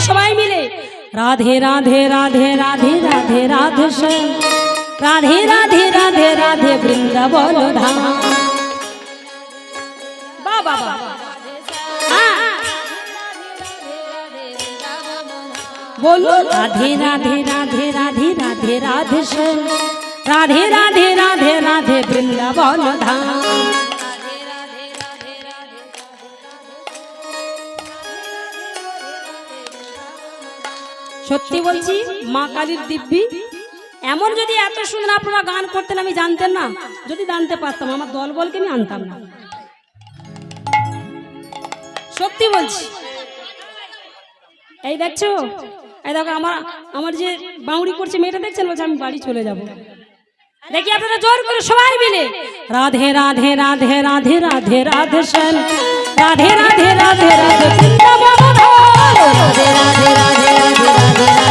সবাই মিলে রাধে রাধে রাধে রাধে রাধে রাধে রাধে রাধে রাধে রাধে বৃন্দাবন ধাম বাবা বলো রাধে রাধে রাধে রাধে রাধে রাধে রাধে রাধে রাধে রাধে বৃন্দাবন ধাম সত্যি বলছি মা কালীর দিব্যি এমন যদি এত সুন্দর আপনারা গান করতেন আমি জানতেন না যদি জানতে পারতাম আমার দল বলকে আমি আনতাম না সত্যি বলছি এই দেখছ এই দেখো আমার আমার যে বাউড়ি করছে মেয়েটা দেখছেন বলছে আমি বাড়ি চলে যাব দেখি আপনারা জোর করে সবাই মিলে রাধে রাধে রাধে রাধে রাধে রাধে শ্যাম রাধে রাধে রাধে রাধে রাধে রাধে রাধে ご。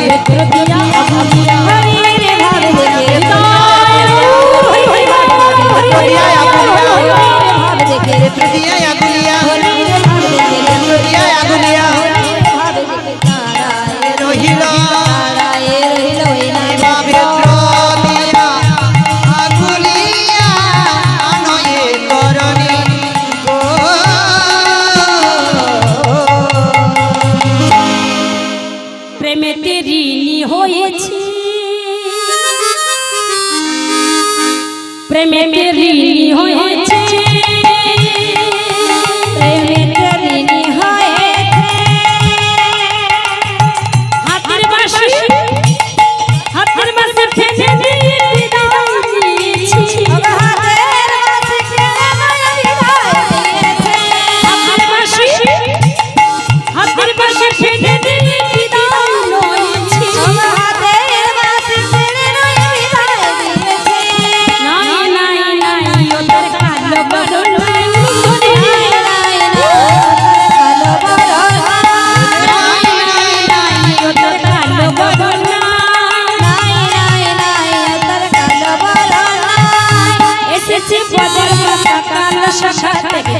ভাবি দেখে প্রেমেতে ঋণী হয়েছে। কালো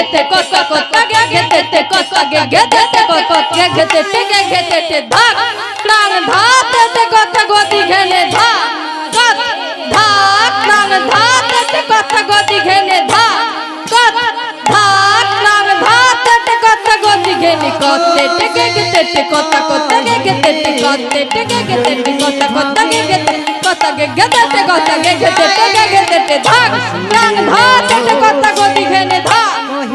घेते कोता कोता गे घेते ते कोता गे घेते ते कोता गे घेते ते गे घेते ते धाक प्राण धाते ते कोता गोदी घेने धाक कत धाक प्राण धाते ते कोता गोदी घेने धाक कत धाक प्राण धाते ते कोता गोदी घेने कोते ते गे घेते ते कोता कोता गे घेते ते कोते ते गे घेते ते कोता कोता गे घेते कोता गे घेते ते कोता गे घेते ते गे घेते ते धाक प्राण धाते ते कोता गोदी घेने धाक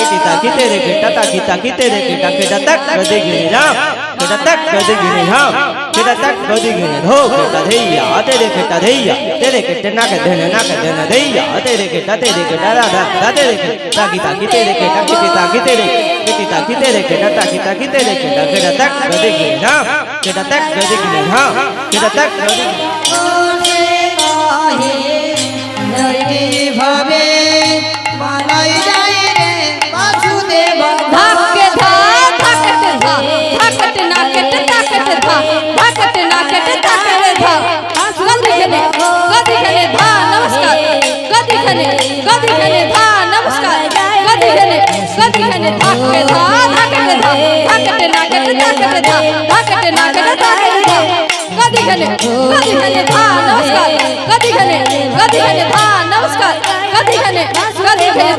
किटी ताकी तेरे केटा ताकी ताकी तेरे केटा केटा तक गदे गिने राम केटा तक गदे गिने राम केटा तक गदे गिने धो केटा धैया, तेरे केटा धैया, तेरे केटे नागे देने नागे देने धैया, तेरे केटा तेरे केटा दादा दादा तेरे केटा ताकी ताकी तेरे केटा किटी ताकी तेरे किटी ताकी तेरे केटा ताकी ताकी तेरे केटा केटा तक गदे गिने राम केटा तक गदे गिने राम केटा तक गदे वाकट ना कट ताकत था वाकट ना कट ताकत था हाँ गदी खने गदी खने था नमस्कार। गदी खने गदी खने था नमस्कार। गदी खने गदी खने ताकत था ताकत था वाकट ना कट ताकत था वाकट ना कट ताकत था गदी खने गदी खने था नमस्कार गदी खने गदी खने था नमस्कार गदी खने गदी खने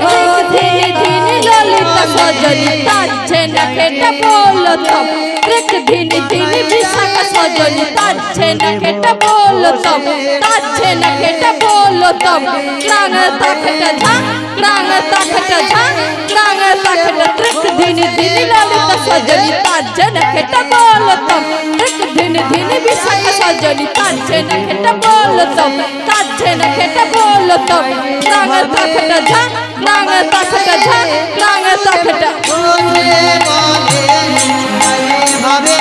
थे दिन ललिता सजनी ताज না খেটা বলো তম দেখ ধীরে ধীরে বিশাখা সজনি তাচ্ছে না খেটা বলো তম তাচ্ছে না খেটা বলো তম ক্রাং তাকটা ঝা ক্রাং তাকটা ঝা ক্রাং তাকটা দেখ ধীরে ধীরে ললিতা সজনি তাচ্ছে না খেটা বলো তম দেখ ধীরে ধীরে বিশাখা সজনি তাচ্ছে না খেটা বলো তম তাচ্ছে না খেটা বলো তম ক্রাং তাকটা ঝা ক্রাং তাকটা ঝা বলে বলে ভাবে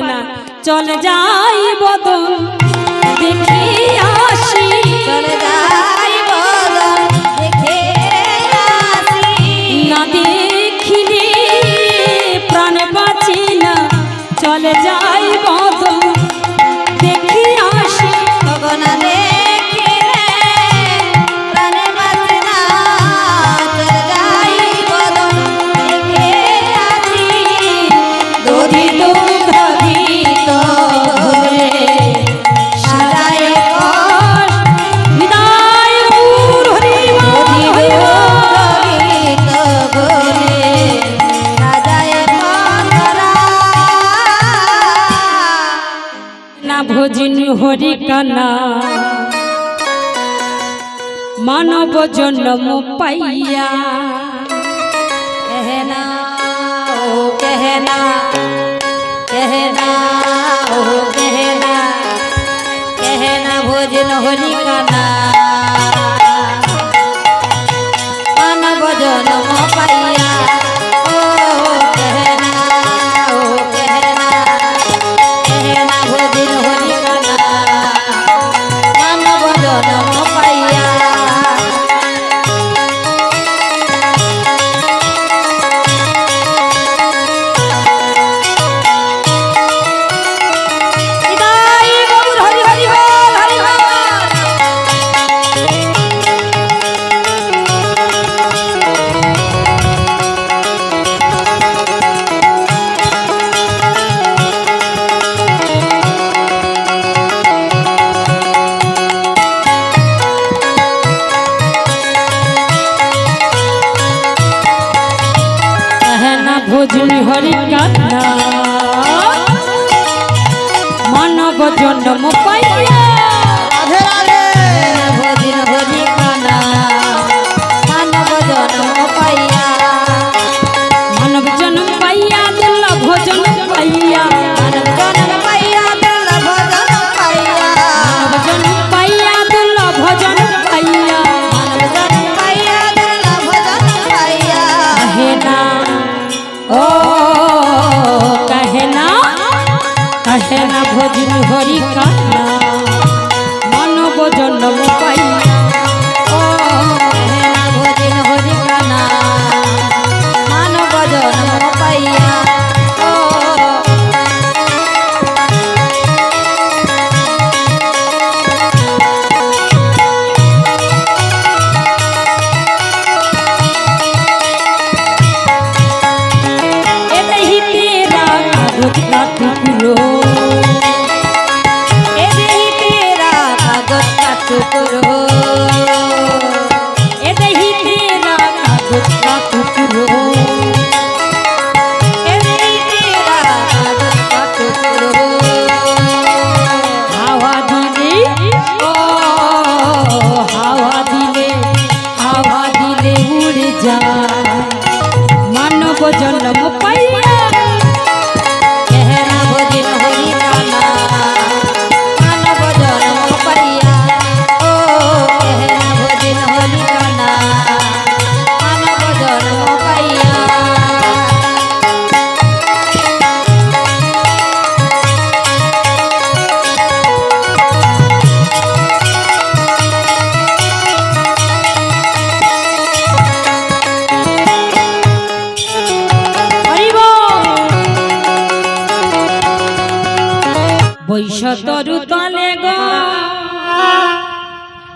না। চল যাই বদন হরি কানা মানব জন্ম পাইয়া। কেহনা ও কেহনা কেহনা ও কেহনা কেহনা ভোজন হরি কানা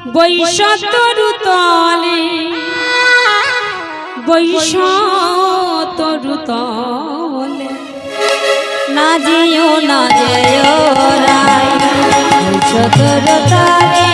বৈশতরু তলে। বৈশতরু তলে। না যেও না যেও রায়। বৈশতরু তলে।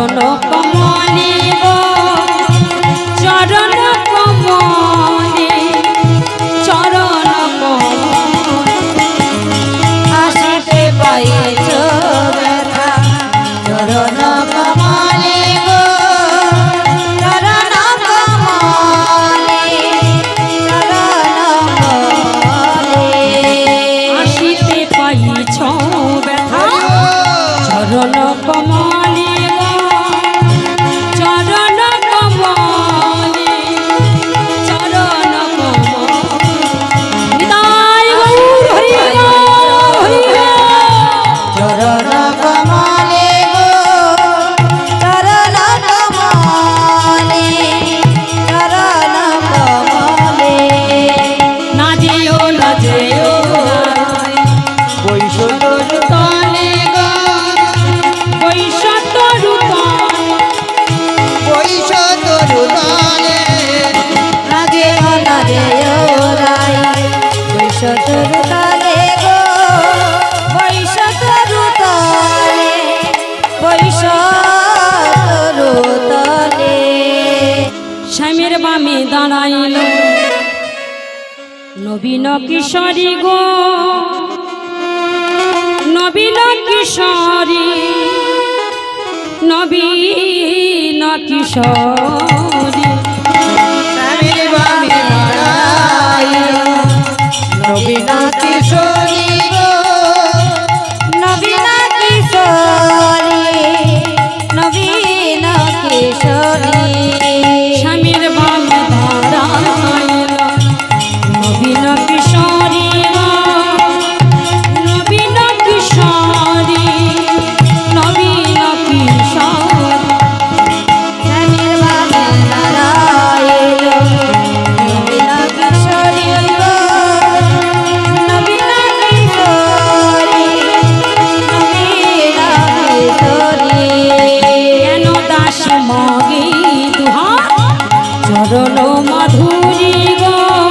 চরণ কমলে কিশোরী গো। নবীন কিশোরী নবীন কিশোরী। মাধুরী গো।